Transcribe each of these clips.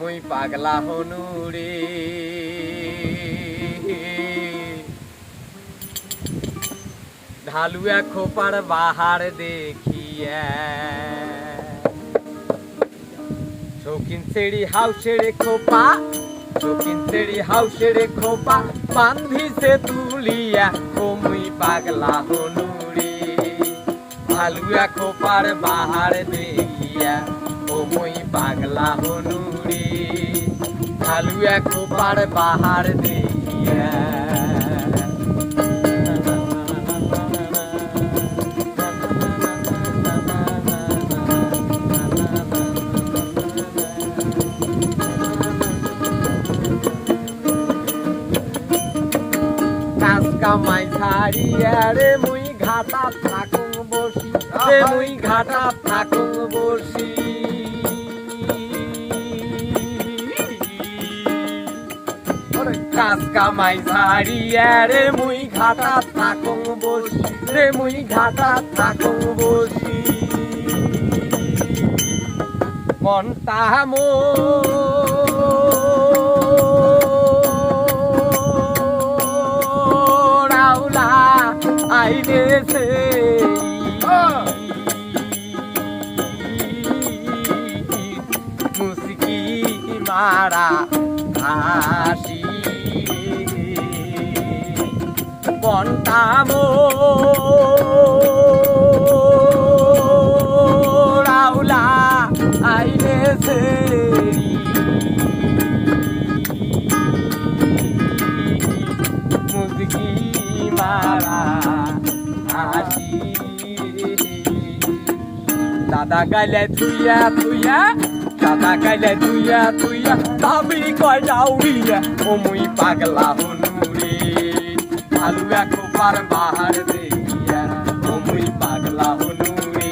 মুই পাগলা হনু রে। ঢালুয়া খোপার বাহার দেখিয়া। শৌখিন সেড়ি হাউসের খোপা, শৌখিন সেড়ি হাউসের খোপা বান্ধিছে তুলিয়া। ও মুই পাগলা হনু রে। ঢালুয়া খোপার বাহার দেখিয়া। মুই পাগলা হনু রে ঢালুয়া খোপার বাহার দেখিয়া। কামাই ছাড়িয়া রে মুই ঘাটা থাকুং বসি। রে মুই ঘাটা থাকুং বসি। কাজ কামাই ছাড়িয়া রে মুই ঘাটা থাকুং বসি, রে মুই ঘাটা থাকুং বসি। মনটা মোরাউলা আইরেছে মুসকি মারা হাসি বন্তামো রাউলা আইনেছে মুসকি মারা হাসি দাদা গাইলে তুইয়া তুইয়া দাদা গাইলে তুইয়া তুইয়া ভাবি কয় যাউরিয়া ও মুই পাগলা হনুরে আলু একো পার বাহার দেখিয়া ও মুই পাগলা হনুরে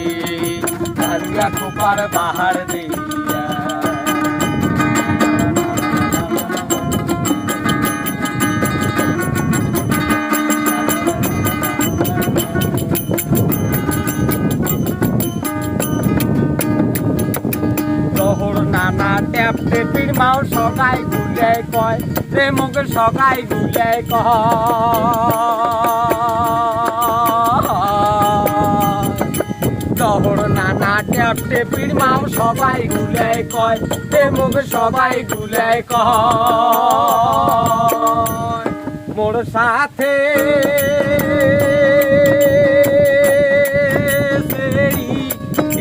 আলু একো পার বাহার দেখিয়া নানা ট্যাপ টেপির মাও সকাই গুলে কয়, রে মুখে সকাই গুলে কয়। শহর নানা ট্যাপ টেপির মাও সবাই গুলে কয়, রে মুখে সবাই গুলে কয়। মোর সাথে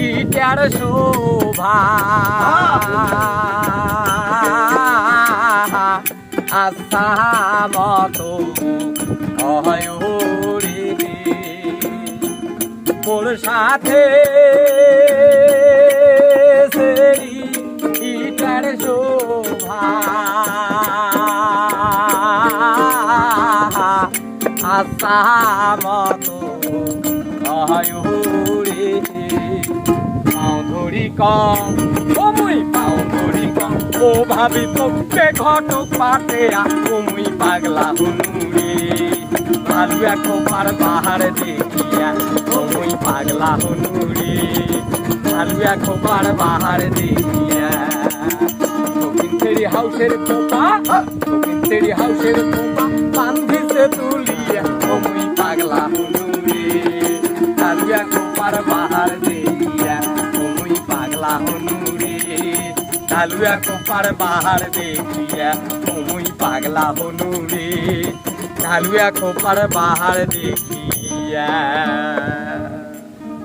ইটার শোভা আশা মতো অহরে মোর সাথে সেই ইটার শোভা। আশা মতো ধরি কম ও মুই পাও ধরি ভাবি তোকে ঘটক পাতে ও মুই পাগলা হনুরে। ভালু একো পার বাহার দেখিয়া ও পাগলা হনুরে ভালু একো পার বাহার দেখিয়া দক্ষিণ তেরি হাউসের খোপা দক্ষিণ তেরি হাউসের খোপা, বান্ধিছে তুলিয়া পার বাহার দেখিয়া তুমি পাগলা হনুরে। ঢালুয়া কোপার বাহার দেখিয়া তুমি পাগলা হনুরে। ঢালুয়া কোপার বাহার দেখিয়া।